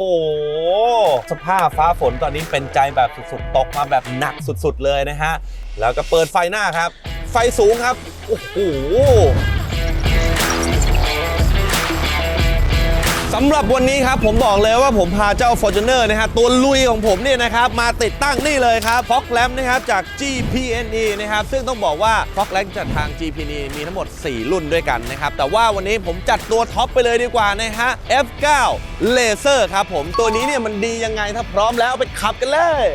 โอ้สภาพฟ้าฝนตอนนี้เป็นใจแบบสุดๆ ตกมาแบบหนักสุดๆเลยนะฮะ แล้วก็เปิดไฟหน้าครับ ไฟสูงครับ โอ้โหำหรับวันนี้ครับผมบอกเลยว่าผมพาเจ้า Fortuner นะฮะตัวลุยของผมเนี่ยนะครับมาติดตั้งนี่เลยครับฟ็อกแลมนะครับจาก GPNE นะครับซึ่งต้องบอกว่าฟ็อกแลมจากทาง GPNE มีทั้งหมด 4 รุ่นด้วยกันนะครับแต่ว่าวันนี้ผมจัดตัวท็อปไปเลยดีกว่านะฮะ F9 Laser ครับผมตัวนี้เนี่ยมันดียังไงถ้าพร้อมแล้วไปขับกันเลย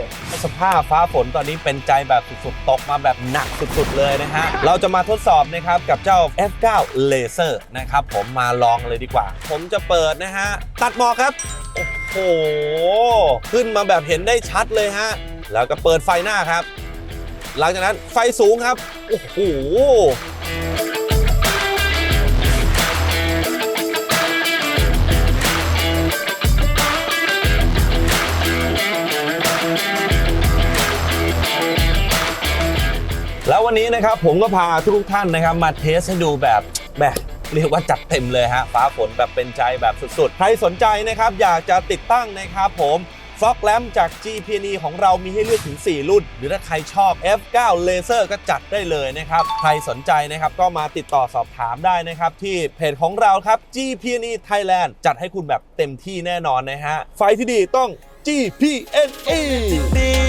สภาพฟ้าฝนตอนนี้เป็นใจแบบสุดๆตกมาแบบหนักสุดๆเลยนะฮะเราจะมาทดสอบนะครับกับเจ้า F9 Laser นะครับผมมาลองเลยดีกว่า ผมจะเปิดนะฮะ ตัดหมอกครับ โอ้โห ขึ้นมาแบบเห็นได้ชัดเลยฮะ แล้วก็เปิดไฟหน้าครับ หลังจากนั้นไฟสูงครับ โอ้โหแล้ววันนี้นะครับผมก็พาทุกท่านนะครับมาเทสให้ดูแบบแบบ เรียกว่าจัดเต็มเลยฮะฟ้าฝนแบบเป็นใจแบบสุดๆ ใครสนใจนะครับ อยากจะติดตั้งนะครับผมฟ็อกแลมจาก GPN ของเรามีให้เลือกถึง 4 รุ่น หรือถ้าใครชอบ F9 Laser ก็จัดได้เลยนะครับ ใครสนใจนะครับก็มาติดต่อสอบถามได้นะครับ ที่เพจของเราครับ GPN Thailand จัดให้คุณแบบเต็มที่แน่นอนนะฮะ ไฟที่ดีต้อง GPNE